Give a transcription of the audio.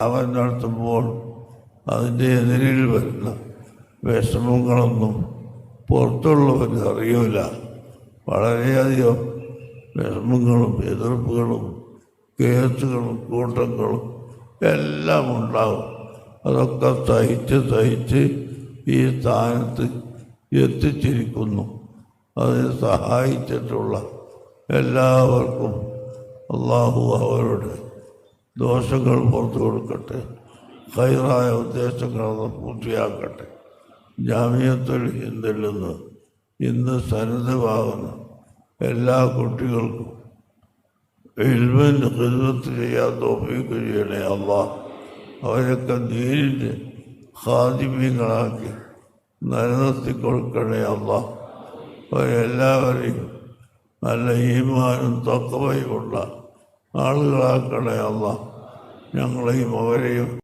അവൻ നടത്തുമ്പോൾ അതിന്റെ എതിരിൽ വരുന്ന വിഷമങ്ങളൊന്നും പുറത്തുള്ളവന് അറിയില്ല വളരെയധികം വിഷമങ്ങളും എതിർപ്പുകളും കേസുകളും കൂട്ടങ്ങളും എല്ലാം ഉണ്ടാവും. അതൊക്കെ സഹിച്ച് സഹിച്ച് ഈ സ്ഥാനത്ത് എത്തിച്ചിരിക്കുന്നു. അതിന് സഹായിച്ചിട്ടുള്ള എല്ലാവർക്കും അള്ളാഹു അവരുടെ ദോഷങ്ങൾ പുറത്തു കൊടുക്കട്ടെ. ഹൈറായ ഉദ്ദേശങ്ങളത് പൂർത്തിയാക്കട്ടെ. ജാമ്യത്തിൽ ഹിന്ദിൽ ഇന്ന് സന്നദ്ധമാകുന്ന എല്ലാ കുട്ടികൾക്കും ഇൽമിന് ഹിദ്മത്ത് ചെയ്യാൻ തോപ്പിക്ക് അള്ളാ. അവരൊക്കെ നീരിന്റെ ഹാദിമ്യങ്ങളാക്കി നിലനിർത്തി കൊടുക്കണേ അമ്മ അവരെല്ലാവരെയും നല്ല ഈമാനും തക്കവയുമുള്ള ആളുകളാക്കണേ അമ്മ ഞങ്ങളെയും അവരെയും